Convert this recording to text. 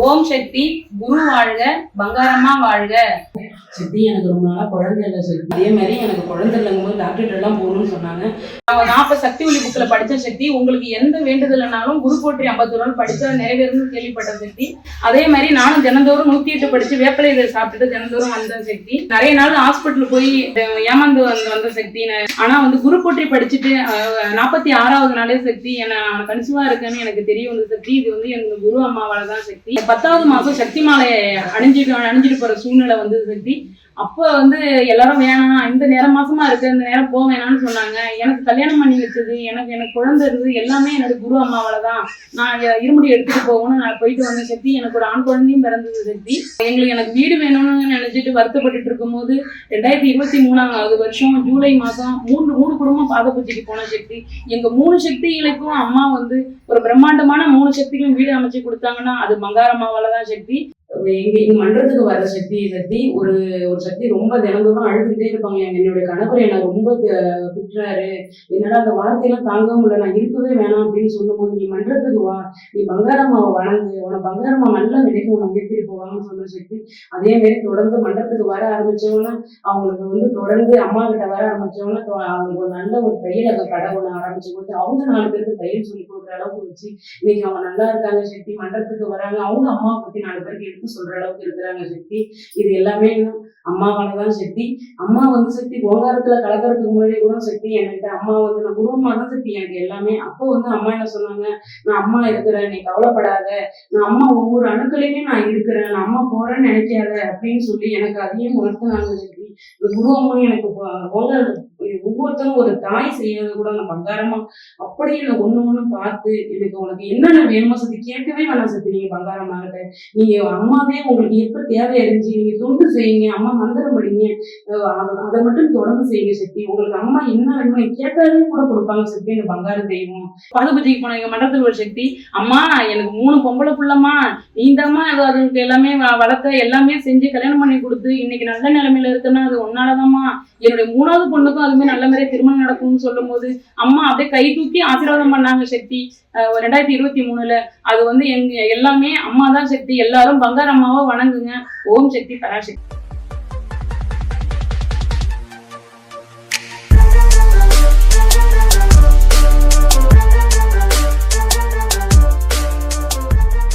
ஓம் சக்தி குரு வாழ்க பங்காரம்மா வாழ்க. சித்தி எனக்கு ரொம்ப நாளா குழந்தை இல்லை சித்தி அதே மாதிரி எனக்கு குழந்தை இல்லைங்கும் போது டாக்டர் எல்லாம் போகணும்னு சொன்னாங்க. நான் நாற்பது சக்தி ஒளி புக்ல படிச்ச சக்தி உங்களுக்கு எந்த வேண்டுதல்னாலும் குரு போற்றி ஐம்பத்தி நாள் படிச்சா நிறைவேறும்னு கேள்விப்பட்ட சக்தி. அதே மாதிரி நானும் தினந்தோறும் நூத்தி எட்டு படிச்சு வேப்பிலை இதை சாப்பிட்டுட்டு தினந்தோறும் வந்த சக்தி. நிறைய நாள் ஹாஸ்பிட்டல் போய் ஏமாந்து வந்து வந்த சக்தி. ஆனா வந்து குரு போற்றி படிச்சுட்டு நாற்பத்தி ஆறாவது நாளே சக்தி என்ன நான் கன்சிவா இருக்கேன்னு எனக்கு தெரிய வந்த சக்தி இது வந்து எனக்கு குரு அம்மாவால தான் சக்தி. பத்தாவது மாசம் சக்தி மாலை அணிஞ்சிட்டு அணிஞ்சிட்டு போற சூழ்நிலை வந்து சக்தி. அப்ப வந்து எல்லாரும் வேணாம் இந்த நேரம் மாசமா இருக்கு இந்த நேரம் போக வேணாம்னு சொன்னாங்க. எனக்கு கல்யாணம் பண்ணி வச்சது எனக்கு எனக்கு குழந்தை இருக்குது எல்லாமே என்னோட குரு அம்மாவால தான் நான் இருமுடி எடுத்துட்டு போகணும். நான் போயிட்டு வந்த சக்தி. எனக்கு ஒரு ஆண் குழந்தையும் பிறந்தது சக்தி. எங்களுக்கு எனக்கு வீடு வேணும்னு நினைச்சிட்டு வருத்தப்பட்டுட்டு இருக்கும்போது ரெண்டாயிரத்தி இருபத்தி மூணாவது வருஷம் ஜூலை மாசம் மூணு மூணு குடும்பம் பாதபூஜைக்கு போன சக்தி. எங்க மூணு சக்திகளுக்கும் அம்மா வந்து ஒரு பிரம்மாண்டமான மூணு சக்திகளும் வீடு அமைச்சு கொடுத்தாங்கன்னா அது மங்காரம்மாவால தான் சக்தி இங்க எங்க மன்றத்துக்கு வர சக்தி சக்தி ஒரு ஒரு சக்தி ரொம்ப தினந்தோறும் அழுதுகிட்டே இருப்பாங்க. என்னுடைய கணவர் என்னை ரொம்ப திட்டுறாரு. என்னால அந்த வார்த்தையெல்லாம் தாங்க முடியல. நான் இருக்கவே வேணாம் அப்படின்னு சொல்லும்போது நீ மன்றத்துக்கு வா. நீ பங்காரம்மாவை வணங்கு. உன பங்காரம்மா நல்லா நினைக்கும் உன்னை உயர்த்திட்டு போவாங்கன்னு சொன்ன சக்தி. அதே மாதிரி தொடர்ந்து மன்றத்துக்கு வர ஆரம்பிச்சவங்கன்னா அவங்களுக்கு வந்து தொடர்ந்து அம்மா கிட்ட வர ஆரம்பிச்சவங்கன்னா அவங்களுக்கு ஒரு நல்ல ஒரு தையல கடை ஒண்ணு ஆரம்பிச்சு கொடுத்து அவங்க நாலு பேருக்கு தையல் சொல்லி கொடுக்குற அளவுக்கு வச்சு இன்னைக்கு அவங்க நல்லா இருக்காங்க சக்தி மன்றத்துக்கு வராங்க. அவங்க அம்மா பத்தி நாலு பேருக்கு எடுத்து சொல்ற அளவுக்கு இருக்கிறாங்க சக்தி. இது எல்லாமே அம்மாவாலதான் சக்தி. அம்மா வந்து சக்தி ஓங்காரத்துல கலக்கறதுக்கு முன்னாடி கூட சக்தி என்கிட்ட அம்மா வந்து நான் குருவம்மா தான் சக்தி எனக்கு எல்லாமே. அப்போ வந்து அம்மா என்ன சொன்னாங்க? நான் அம்மா இருக்கிறேன் நீ கவலைப்படாத. நான் அம்மா ஒவ்வொரு அணுக்களையுமே நான் இருக்கிறேன். நான் அம்மா போறேன்னு நினைக்காத அப்படின்னு சொல்லி எனக்கு அதையும் உணர்த்தினாங்க சக்தி. இந்த குருவமும் எனக்கு ஓங்கார ஒவ்வொருத்தரும் ஒரு தாய் செய்யறது கூட நான் பங்காரமா அப்படியே எனக்கு ஒண்ணு ஒண்ணு பார்த்து எனக்கு உனக்கு என்னென்ன வேணுமோ சக்தி கேட்கவே வேணாம் சக்தி. நீங்க பங்காரமா இருக்க. நீங்க அம்மாவே உங்களுக்கு எப்ப தேவை அறிஞ்சு நீங்க தொண்டு செய்யுங்க அம்மா மந்திரம் படிங்க அதை மட்டும் தொடர்ந்து செய்யுங்க சக்தி. உங்களுக்கு அம்மா என்ன வேணுமோ கேட்டாலே கூட கொடுப்பாங்க சக்தி இந்த பங்காரம் தெய்வம். பாதபூஜைக்கு போன எங்க மண்டலத்தில் ஒரு சக்தி அம்மா எனக்கு மூணு பொம்பளை புள்ளம்மா நீந்தாம்மா அது அதுக்கு எல்லாமே வ- வளர்த்த எல்லாமே செஞ்சு கல்யாணம் பண்ணி கொடுத்து இன்னைக்கு நல்ல நிலைமையில இருக்குன்னா அது ஒன்னாலதாம்மா என்னுடைய மூணாவது பொண்ணுக்கும் அதுமே நல்ல மாதிரியே திருமணம் நடக்கும்னு சொல்லும் போது அம்மா அப்படியே கை தூக்கி ஆசீர்வாதம் பண்ணாங்க சக்தி. ரெண்டாயிரத்தி இருபத்தி மூணுல அது வந்து எங்க எல்லாமே அம்மா தான் சக்தி. எல்லாரும் பங்கார அம்மாவை வணங்குங்க. ஓம் சக்தி பராசக்தி